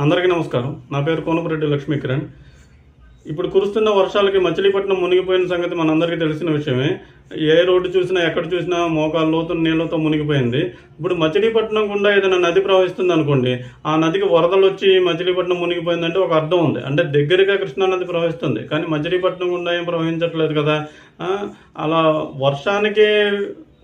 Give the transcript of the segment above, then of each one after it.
అందరికీ నమస్కారం. నా పేరు కోనపురెడ్డి లక్ష్మీ కిరణ్ ఇప్పుడు కురుస్తున్న వర్షాలకి మచిలీపట్నం మునిగిపోయిన సంగతి మనందరికీ తెలిసిన విషయమే. ఏ రోడ్డు చూసినా ఎక్కడ చూసినా మోకాలు లోతు నీళ్ళతో మునిగిపోయింది. ఇప్పుడు మచిలీపట్నం గుండా ఏదైనా నది ప్రవహిస్తుంది అనుకోండి ఆ నదికి వరదలు వచ్చి మచిలీపట్నం మునిగిపోయిందంటే ఒక అర్థం ఉంది. అంటే దగ్గరగా కృష్ణా నది ప్రవహిస్తుంది. కానీ మచిలీపట్నం గుండా ఏం ప్రవహించట్లేదు కదా? అలా వర్షానికి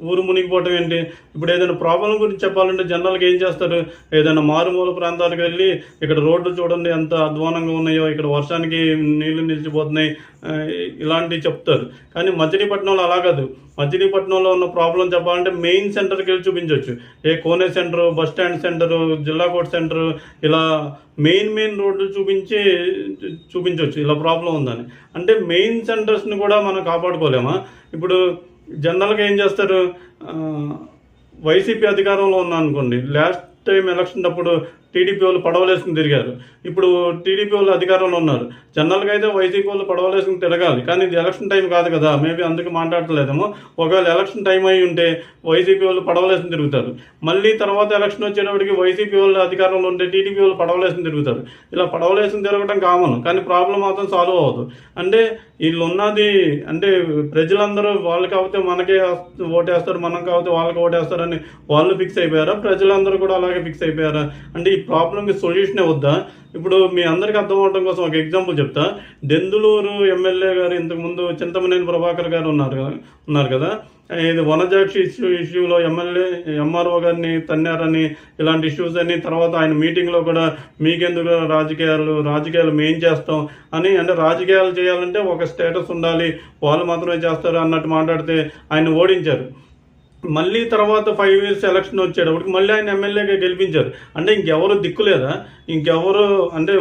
ఊరు మునిగిపోవటం ఏంటి? ఇప్పుడు ఏదైనా ప్రాబ్లం గురించి చెప్పాలంటే జనరల్గా ఏం చేస్తారు? ఏదైనా మారుమూల ప్రాంతాలకు వెళ్ళి ఇక్కడ రోడ్లు చూడండి ఎంత అధ్వానంగా ఉన్నాయో ఇక్కడ వర్షానికి నీళ్ళు నిలిచిపోతున్నాయి ఇలాంటివి చెప్తారు. కానీ మచిలీపట్నంలో అలా కాదు. మచిలీపట్నంలో ఉన్న ప్రాబ్లం చెప్పాలంటే మెయిన్ సెంటర్కి వెళ్ళి చూపించవచ్చు ఏ కోనే సెంటర్ బస్ స్టాండ్ సెంటర్ జిల్లా కోర్ట్ సెంటర్ ఇలా మెయిన్ మెయిన్ రోడ్లు చూపించి చూపించవచ్చు ఇలా ప్రాబ్లం ఉందని. అంటే మెయిన్ సెంటర్స్ని కూడా మనం కాపాడుకోలేమా? ఇప్పుడు జనరల్గా ఏం చేస్తారు? వైసీపీ అధికారంలో ఉన్నా అనుకోండి లాస్ట్ టైం ఎలక్షన్ అప్పుడు టీడీపీ వాళ్ళు పడవలేసుకుని తిరిగారు. ఇప్పుడు టీడీపీ వాళ్ళు అధికారంలో ఉన్నారు. జనరల్గా అయితే వైసీపీ వాళ్ళు పడవలేసుకుని తిరగాలి. కానీ ఇది ఎలక్షన్ టైం కాదు కదా. మేబీ అందుకు మాట్లాడలేదేమో ఒకవేళ ఎలక్షన్ టైం అయి ఉంటే వైసీపీ వాళ్ళు పడవలేసుకుని తిరుగుతారు. మళ్ళీ తర్వాత ఎలక్షన్ వచ్చేటప్పటికి వైసీపీ వాళ్ళు అధికారంలో ఉంటే టీడీపీ వాళ్ళు పడవలేసుకుని తిరుగుతారు. ఇలా పడవలేసుకుని తిరగడం కామన్. కానీ ప్రాబ్లం మాత్రం సాల్వ్ అవ్వదు. అంటే వీళ్ళు ఉన్నది అంటే ప్రజలందరూ వాళ్ళు కాకపోతే మనకే ఓటేస్తారు. మనం కాకపోతే వాళ్ళకి ఓటేస్తారని వాళ్ళు ఫిక్స్ అయిపోయారా? ప్రజలందరూ కూడా అలాగే ఫిక్స్ అయిపోయారా? అంటే ప్రాబ్లంకి సొల్యూషనే వద్దా? ఇప్పుడు మీ అందరికీ అర్థం అవడం కోసం ఒక ఎగ్జాంపుల్ చెప్తా. దెందులూరు ఎమ్మెల్యే గారు ఇంతకుముందు చింతమనేని ప్రభాకర్ గారు ఉన్నారు కదా ఉన్నారు కదా. ఇది వనజాక్షి ఇష్యూ ఇష్యూలో ఎమ్మెల్యే ఎంఆర్ఓ గారిని తన్నారని ఇలాంటి ఇష్యూస్ అని తర్వాత ఆయన మీటింగ్లో కూడా మీకెందుకు రాజకీయాలు రాజకీయాలు మేం చేస్తాం అని అంటే రాజకీయాలు చేయాలంటే ఒక స్టేటస్ ఉండాలి వాళ్ళు మాత్రమే చేస్తారు అన్నట్టు మాట్లాడితే ఆయన ఓడించారు. మళ్ళీ తర్వాత ఫైవ్ ఇయర్స్ ఎలక్షన్ వచ్చేటప్పటికి మళ్ళీ ఆయన ఎమ్మెల్యేగా గెలిపించారు. అంటే ఇంకెవరు దిక్కులేదా ఇంకెవరు అంటే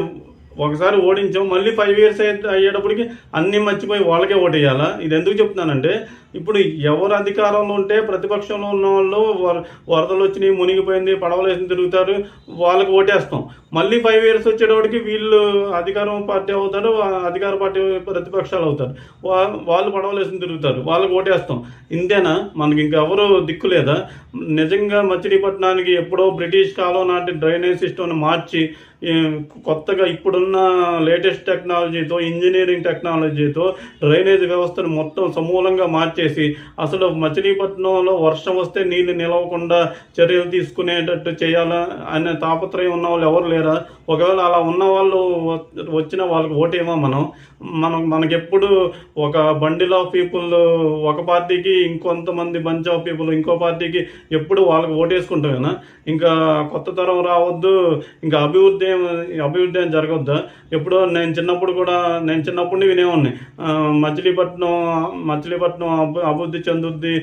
ఒకసారి ఓడించాం. మళ్ళీ ఫైవ్ ఇయర్స్ అయ్యేటప్పటికి అన్నీ మర్చిపోయి వాళ్ళకే ఓటేయాలా? ఇది ఎందుకు చెప్తున్నానంటే ఇప్పుడు ఎవరు అధికారంలో ఉంటే ప్రతిపక్షంలో ఉన్న వాళ్ళు వర- వరదలు వచ్చినాయి మునిగిపోయింది పడవలేసి తిరుగుతారు వాళ్ళకి ఓటేస్తాం. మళ్ళీ ఫైవ్ ఇయర్స్ వచ్చేటప్పటికి వీళ్ళు అధికారం పార్టీ అవుతారు అధికార పార్టీ ప్రతిపక్షాలు అవుతారు. వా- వాళ్ళు వేసి తిరుగుతారు వాళ్ళకి ఓటేస్తాం. ఇంతేనా? మనకి ఇంకెవరు దిక్కు లేదా? నిజంగా మచిలీపట్నానికి ఎప్పుడో బ్రిటిష్ కాలం నాటి డ్రైనేజ్ సిస్టమ్ని మార్చి కొత్తగా ఇప్పుడున్న లేటెస్ట్ టెక్నాలజీతో ఇంజనీరింగ్ టెక్నాలజీతో డ్రైనేజ్ వ్యవస్థను మొత్తం సమూలంగా మార్చి మార్చేసి అసలు మచిలీపట్నంలో వర్షం వస్తే నీళ్ళు నిలవకుండా చర్యలు తీసుకునేటట్టు చేయాలా అనే తాపత్రయం ఉన్న వాళ్ళు ఎవరు లేరా? ఒకవేళ అలా ఉన్న వాళ్ళు వచ్చిన వాళ్ళకి ఓటేమో మనం. మనం మనకెప్పుడు ఒక బండిల్ ఆఫ్ పీపుల్ ఒక పార్టీకి ఇంకొంతమంది బంచ్ ఆఫ్ పీపుల్ ఇంకో పార్టీకి ఎప్పుడు వాళ్ళకి ఓటేసుకుంటామేనా ఇంకా కొత్త తరం రావద్దు ఇంకా అభివృద్ధి అభివృద్ధి ఏం జరగద్దు? ఎప్పుడో నేను చిన్నప్పుడు కూడా నేను చిన్నప్పుడు వినేవాడిని. మచిలీపట్నం మచిలీపట్నం అభివృద్ధి చెందుద్ది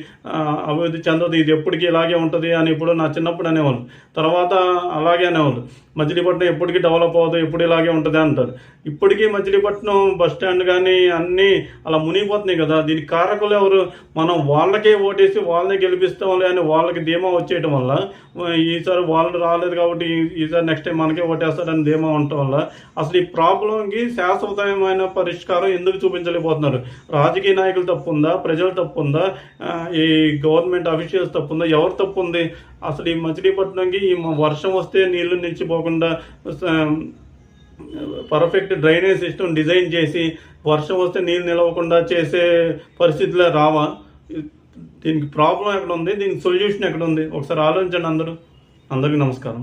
అభివృద్ధి చెందదు ఇది ఎప్పటికీ ఇలాగే ఉంటుంది అని ఇప్పుడు నా చిన్నప్పుడు అనేవాళ్ళు. తర్వాత అలాగే అనేవాళ్ళు. మచిలీపట్నం ఎప్పటికీ డెవలప్ అవ్వదు ఎప్పుడు ఇలాగే ఉంటుంది అంటారు. ఇప్పటికీ మచిలీపట్నం బస్ స్టాండ్ కానీ అన్నీ అలా మునిగిపోతున్నాయి కదా దీనికి కారకులు ఎవరు? మనం వాళ్ళకే ఓటేసి వాళ్ళనే గెలిపిస్తాంలే అని వాళ్ళకి ధీమా వచ్చేయటం వల్ల ఈసారి వాళ్ళు రాలేదు కాబట్టి ఈసారి నెక్స్ట్ టైం మనకే ఓటేస్తారని ధీమా ఉండటం వల్ల అసలు ఈ ప్రాబ్లంకి శాశ్వతమైన పరిష్కారం ఎందుకు చూపించలేకపోతున్నారు? రాజకీయ నాయకులు తప్పు ఉందా ప్రజలు తప్పు ఉందా ఈ గవర్నమెంట్ అఫీషియల్స్ తప్పు ఉందా ఎవరు తప్పు ఉంది అసలు ఈ మచిలీపట్నంకి ఈ వర్షం వస్తే నీళ్ళు నిలిచిపోకుండా పర్ఫెక్ట్ డ్రైనేజ్ సిస్టమ్ డిజైన్ చేసి వర్షం వస్తే నీళ్ళు నిలవకుండా చేసే పరిస్థితులే రావా? దీనికి ప్రాబ్లం ఎక్కడ ఉంది? దీనికి సొల్యూషన్ ఎక్కడ ఉంది? ఒకసారి ఆలోచించండి అందరూ. అందరికీ నమస్కారం.